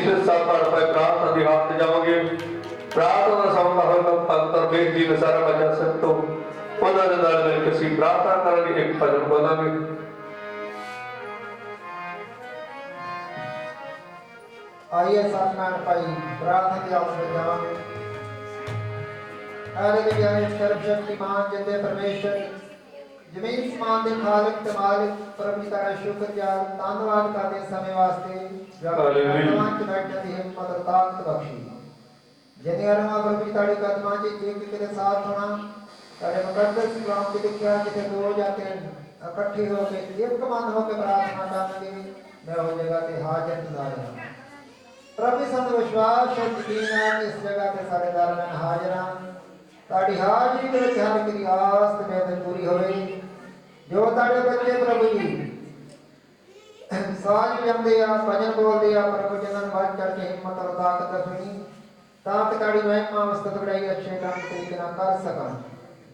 ਆਈਏ ਅਸੀਂ ਫਿਰ ਸਾਥ ਪ੍ਰਾਰਥਨਾ ਦੀ ਹਾਲਤ ਜਾਵਾਂਗੇ। ਪ੍ਰਾਰਥਨਾ ਦਾ ਸਮਾਂ ਹੋਵੇਗਾ ਪੰਤਰ ਬੇਗ ਜੀ ਨੇ ਸਾਰਾ ਬਚਨ ਉਹਨਾਂ ਦੇ ਨਾਲ ਮਿਲ ਕੇ ਅਸੀਂ ਪ੍ਰਾਰਥਨਾ ਕਰਾਂਗੇ, ਇੱਕ ਭਜਨ ਬੋਲਾਂਗੇ। ਆਈਏ ਸਤਨਾਮ ਭਾਈ, ਪ੍ਰਾਰਥਨਾ ਦੀ ਆਸ ਜਾਵਾਂਗੇ। ਆਲੇ ਗਿਆਨ ਸਰਬ ਜਿੰਦੇ ਪਰਮੇਸ਼ਰ, ਜ਼ਮੀਨ ਸਮਾਨ ਦੇ ਮਾਲਕ ਤੇ ਮਾਲਕ ਪ੍ਰਭੂ ਜੀ ਦਾ ਸ਼ੁਕਰਗੁਜ਼ਾਰ, ਧੰਨਵਾਦ ਕਰਦੇ ਸਮੇਂ ਵਾਸਤੇ। ਹਾਲੇਲੂਇਆ। ਕਦਮਾਂ 'ਚ ਬੈਠਣ ਦੀ ਹਿੰਮਤ ਅਤੇ ਤਾਕਤ ਬਖਸ਼ੀ ਜਿਨੇ ਅਰਮਾ ਪ੍ਰਭੂ ਜੀ ਤੁਹਾਡੇ ਕਦਮਾਂ 'ਚ ਇੱਕ ਇੱਕ ਦੇ ਸਾਥ ਹੋਣਾ ਤੁਹਾਡੇ ਮੁਕੱਦਸ ਕਲਾਮ 'ਚ ਲਿਖਿਆ ਜਿੱਥੇ ਦੋ ਜਾਂ ਤਿੰਨ ਇਕੱਠੇ ਹੋ ਕੇ ਇੱਕ ਮਨ ਹੋ ਕੇ ਪ੍ਰਾਰਥਨਾ ਕਰਨਗੇ ਮੈਂ ਉਹ ਜਗ੍ਹਾ ਤੇ ਹਾਜ਼ਰ ਨਜ਼ਾਰ ਹਾਂ ਪ੍ਰਭੂ ਸਾਨੂੰ ਵਿਸ਼ਵਾਸ ਹੈ ਯਕੀਨ ਹੈ ਕਿ ਇਸ ਜਗ੍ਹਾ ਤੇ ਸਾਡੇ ਦਰਮਿਆਨ ਹਾਜ਼ਰ ਹਾਂ ਤੁਹਾਡੀ ਹਾਜ਼ਰੀ ਦੇ ਵਿੱਚ ਹਰ ਇੱਕ ਦੀ ਆਸ ਤੇ ਮਿਹਨਤ ਪੂਰੀ ਹੋਵੇ ਜੋ ਤੁਹਾਡੇ ਬੱਚੇ ਪ੍ਰਭੂ ਜੀ ਸਾਜ ਜਾਂਦੇ ਆ ਭਜਨ ਬੋਲਦੇ ਆ ਪ੍ਰਭੂ ਜਨਾਂ ਨੂੰ ਵੱਧ ਚੜ ਕੇ ਹਿੰਮਤ ਔਰ ਤਾਕਤ ਰੱਖਣੀ ਤਾਂ ਤੁਹਾਡੀ ਮਹਿਮਾ ਮਸਤਕ ਬੜਾਈ ਅੱਛੇ ਕੰਮ ਤਰੀਕੇ ਨਾਲ ਕਰ ਸਕਣ।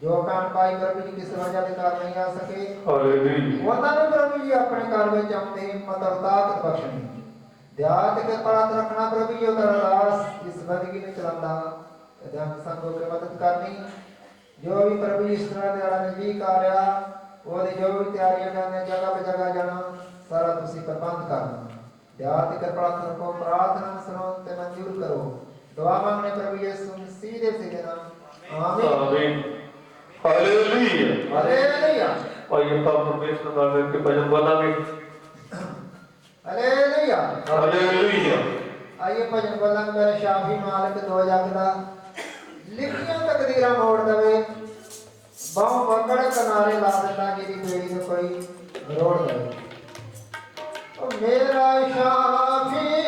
ਜੋ ਕੰਮ ਪਾਈ ਪ੍ਰਭੂ ਜੀ ਕਿਸ ਵਜ੍ਹਾ ਦੇ ਕਰ ਨਹੀਂ ਆ ਸਕੇ ਹਾਲੇਲੂਇਆ। ਉਹਨਾਂ ਨੂੰ ਪ੍ਰਭੂ ਜੀ ਆਪਣੇ ਘਰ ਵਿੱਚ ਆਉਂਦੇ ਹਿੰਮਤ ਔਰ ਤਾਕਤ ਬਖਸ਼ਣੀ। ਦਿਆਤ ਕੇ ਪਰਾਤ ਰੱਖਣਾ ਪ੍ਰਭੂ ਜੀ ਉਹਦਾ ਅਰਦਾਸ ਇਸ ਬੰਦਗੀ ਨੂੰ ਚਲਾਉਂਦਾ ਜਨ ਸੰਗੋ ਕੇ ਮਦਦ ਕਰਨੀ। ਜੋ ਵੀ ਪ੍ਰਭੂ ਜੀ ਇਸ ਤਰ੍ਹਾਂ ਦੇ ਆਲਾ ਨਜ਼ਦੀਕ ਆ ਰਿਹਾ ਉਹਦੀ ਜੋ ਵੀ ਤਿਆਰੀਆਂ ਕਰਨੇ ਜਗ੍ਹਾ ਤੇ ਜਗ੍ਹਾ ਜਾਣਾ ਸਾਰਾ ਤੁਸੀਂ ਪ੍ਰਬੰਧ ਕਰਨਾ ਦਿਆਤ ਕੇ ਪਰਾਤ ਰੱਖੋ ਪ੍ਰਾਰਥਨਾ ਸੁਣੋ ਤੇ ਮਨਜ਼ੂਰ ਕਰੋ। ਦੁਆ ਮੰਗਨੇ ਪ੍ਰਭੂ ਯਿਸੂ ਮਸੀਹ ਦੇ ਸਿਰ ਨਾਮ ਆਮੀਨ। ਆਮੀਨ। ਹਾਲੇਲੂਇਆ। ਹਾਲੇਲੂਇਆ। ਆਈਏ ਆਪਾਂ ਪਰਮੇਸ਼ਰ ਨਾਲ ਮਿਲ ਕੇ ਭਜਨ ਬੋਲਾਂਗੇ। ਹਾਲੇਲੂਇਆ। ਹਾਲੇਲੂਇਆ। ਆਈਏ ਭਜਨ ਬੋਲਾਂਗੇ ਮੇਰੇ ਸ਼ਾਫੀ ਮਾਲਕ ਦੋ ਜਗ ਦਾ। ਲਿਖੀਆਂ ਤਕਦੀਰਾਂ ਮੋੜ ਦਵੇ। ਬਹੁ ਮੱਕੜ ਕਿਨਾਰੇ ਲਾ ਦਿੰਦਾ ਜਿਹਦੀ ਬੇੜੀ ਨੂੰ ਕੋਈ ਰੋੜ ਦਵੇ ਉਹ ਮੇਰਾ ਸ਼ਾਫੀ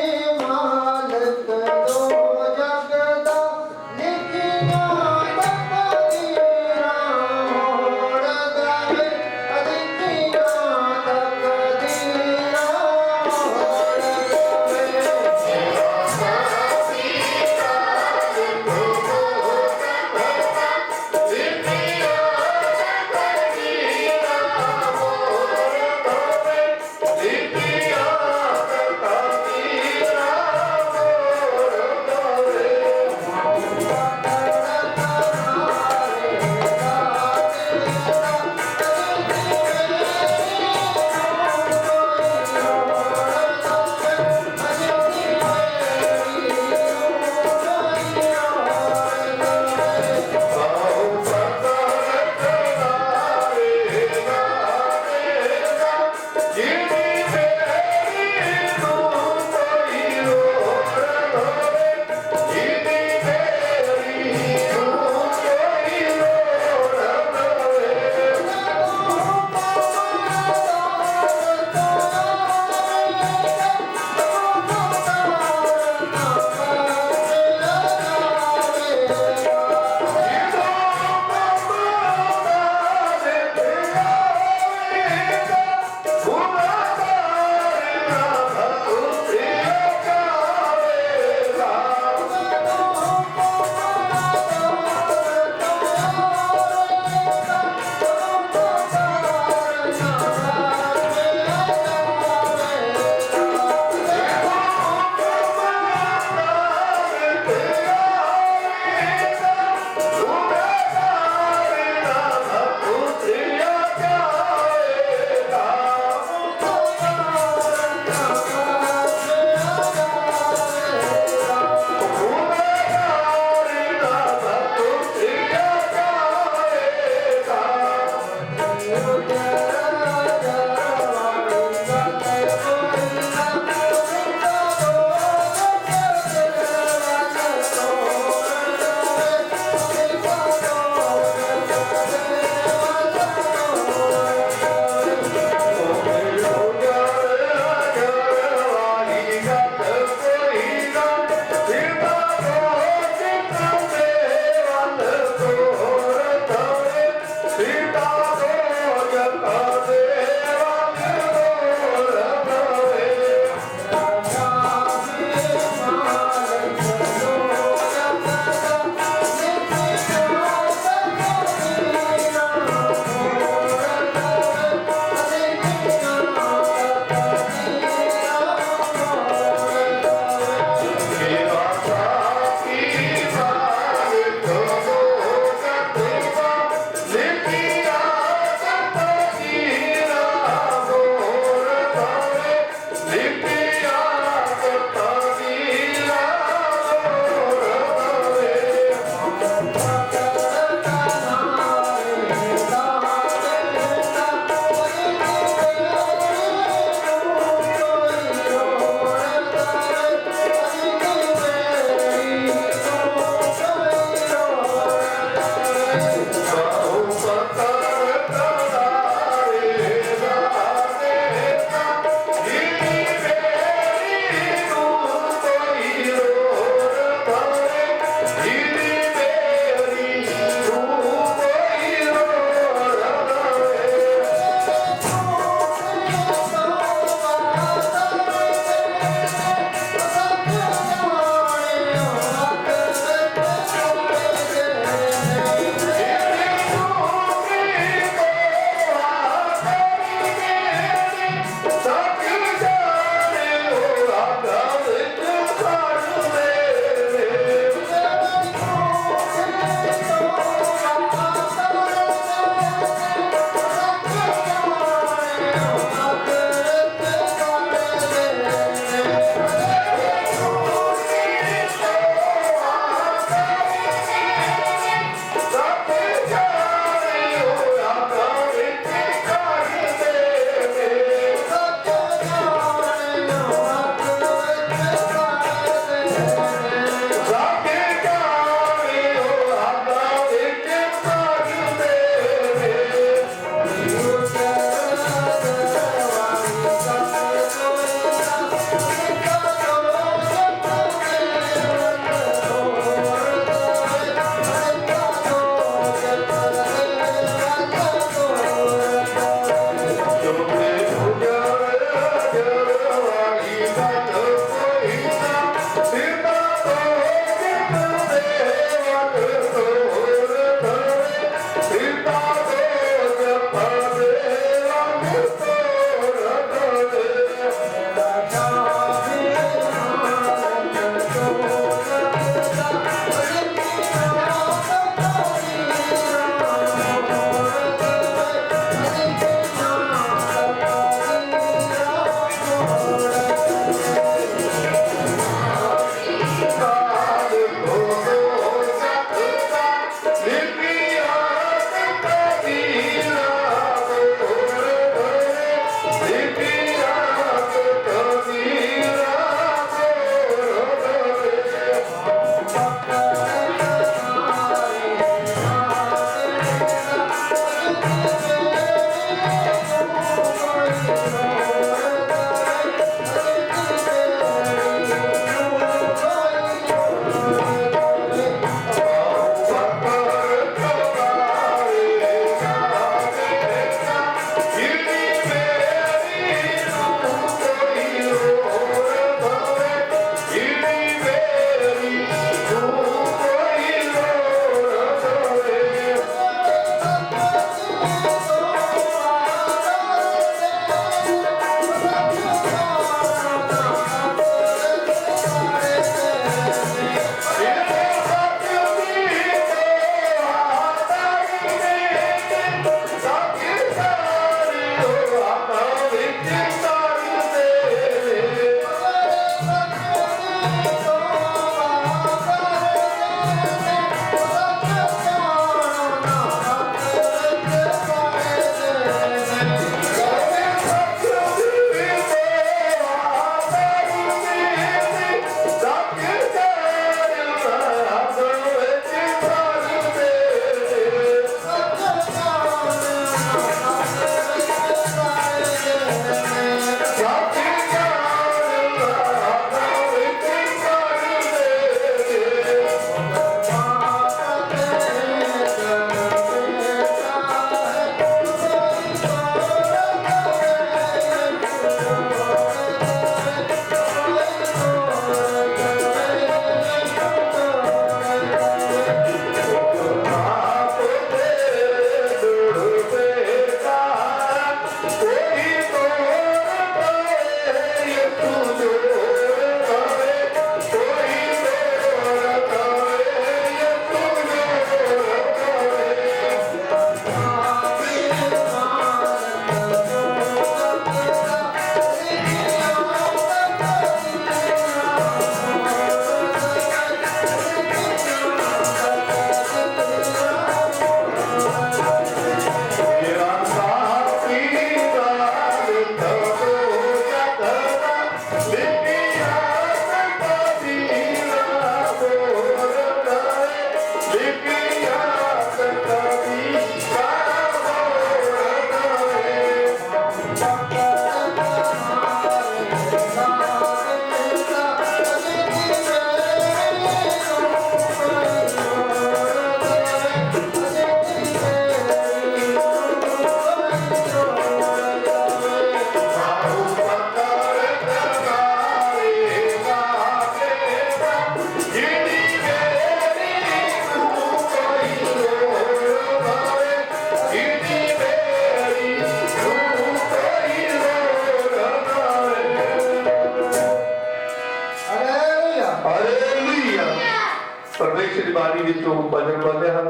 ਨੂੰ ਭਜਨ ਬੰਦੇ ਹਨ।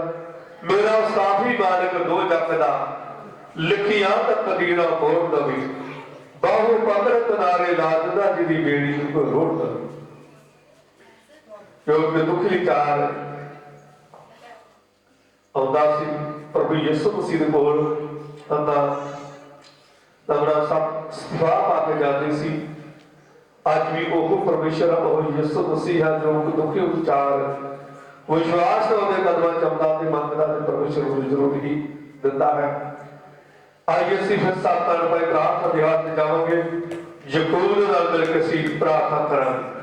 ਮੇਰਾ ਸਾਫੀ ਮਾਲਕ ਦੋ ਜੱਗ ਦਾ, ਲਿਖੀਆਂ ਤੱਕ ਦੀਣਾ ਬੋਲ ਦਵੀ ਬਾਹੂ ਪੰਦਰਤ ਨਾਰੇ ਲਾਜਦਾ ਜਿਹਦੀ ਬੇੜੀ ਕੋ ਰੋੜ ਦਵੀ ਕਿਉਂਕਿ ਦੁਖੀ ਚਾਰ ਆਉਂਦਾ ਸੀ, ਪ੍ਰਭੂ ਯਿਸੂ ਮਸੀਹ ਦੇ ਕੋਲ। ਤਾਂ ਤਬੜਾ ਸਭ ਸਵਾਹ ਪਾ ਕੇ ਜਾਂਦੇ ਸੀ। ਅੱਜ ਵੀ ਉਹ ਪਰਮੇਸ਼ਰ, ਉਹ ਯਿਸੂ ਮਸੀਹ ਹੈ ਜੋ ਦੁਖੀ ਵਿਚਾਰ ਵਿਸ਼ਵਾਸ ਨਾਲ ਉਹਦੇ ਕਦਮਾਂ ਚੰਦਾ ਤੇ ਮੰਗਦਾ ਤੇ ਪਰਮੇਸ਼ਰ ਨੂੰ ਜ਼ਰੂਰ ਹੀ ਦਿੰਦਾ ਹੈ। ਆਈਏ ਅਸੀਂ ਫਿਰ ਸਾਤਾਂ ਰੁਪਏ ਪ੍ਰਾਰਥਨਾ ਦੇ ਹੱਥ ਜਾਵਾਂਗੇ। ਯਕੂਬ ਨਾਲ ਮਿਲ ਕੇ ਅਸੀਂ ਪ੍ਰਾਰਥਨਾ ਕਰਾਂਗੇ।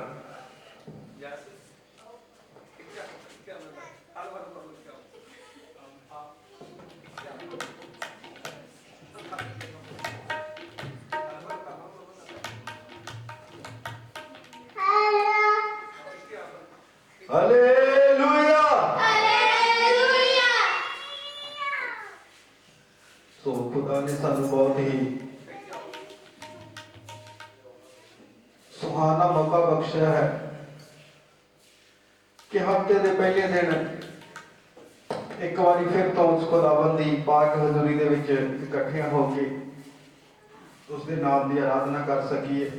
ਕਿ ਹਫ਼ਤੇ ਦੇ ਪਹਿਲੇ ਦਿਨ ਇੱਕ ਵਾਰੀ ਫਿਰ ਤੋਂ ਉਸ ਖੁਦਾਵੰਦ ਦੀ ਪਾਕ ਹਜ਼ੂਰੀ ਦੇ ਵਿੱਚ ਇਕੱਠੇ ਹੋ ਕੇ ਉਸ ਦੇ ਨਾਮ ਦੀ ਆਰਾਧਨਾ ਕਰ ਸਕੀਏ।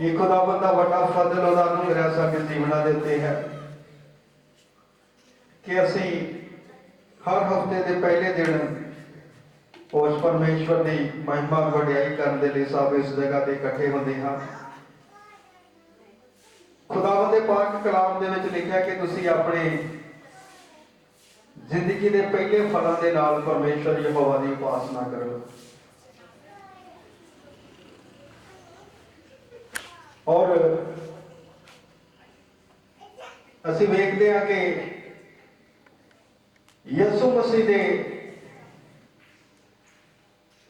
ਇਹ ਖੁਦਾਵੰਦ ਦਾ ਵੱਡਾ ਫਜ਼ਲ ਉਹਦਾ ਨੂੰ ਮੇਰਾ ਸਾਡੇ ਜੀਵਨਾਂ ਦੇ ਉੱਤੇ ਹੈ ਕਿ ਅਸੀਂ ਹਰ ਹਫ਼ਤੇ ਦੇ ਪਹਿਲੇ ਦਿਨ ਉਸ ਪਰਮੇਸ਼ਵਰ ਦੀ ਮਹਿਮਾ ਵਡਿਆਈ ਕਰਨ ਦੇ ਲਈ ਸਭ ਇਸ ਜਗ੍ਹਾ ਤੇ ਇਕੱਠੇ ਹੁੰਦੇ ਹਾਂ। ਖੁਦਾਵੰਦ ਦੇ ਪਾਕ ਕਲਾਮ ਦੇ ਵਿੱਚ ਲਿਖਿਆ ਕਿ ਤੁਸੀਂ ਆਪਣੇ ਜ਼ਿੰਦਗੀ ਦੇ ਪਹਿਲੇ ਫਲਾਂ ਦੇ ਨਾਲ ਪਰਮੇਸ਼ਵਰ ਯਹੋਵਾ ਦੀ ਉਪਾਸਨਾ ਕਰੋ। ਔਰ ਅਸੀਂ ਵੇਖਦੇ ਹਾਂ ਕਿ ਯਿਸੂ ਮਸੀਹ ਦੇ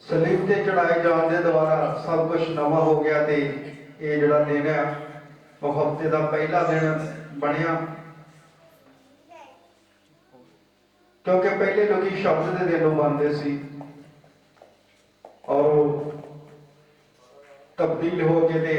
ਸਲੀਬ ਤੇ ਚੜਾਏ ਜਾਣ ਦੇ ਦੁਆਰਾ ਸਭ ਕੁਝ ਨਵਾਂ ਹੋ ਗਿਆ ਤੇ ਇਹ ਜਿਹੜਾ ਦਿਨ ਹੈ ਉਹ ਹਫ਼ਤੇ ਦਾ ਪਹਿਲਾ ਦਿਨ ਬਣਿਆ। ਕਿਉਂਕਿ ਪਹਿਲੇ ਲੋਕੀ ਸ਼ਬਦ ਦੇ ਦਿਨ ਨੂੰ ਸੀ। ਔਰ ਉਹ ਤਬਦੀਲ ਹੋ ਕੇ ਤੇ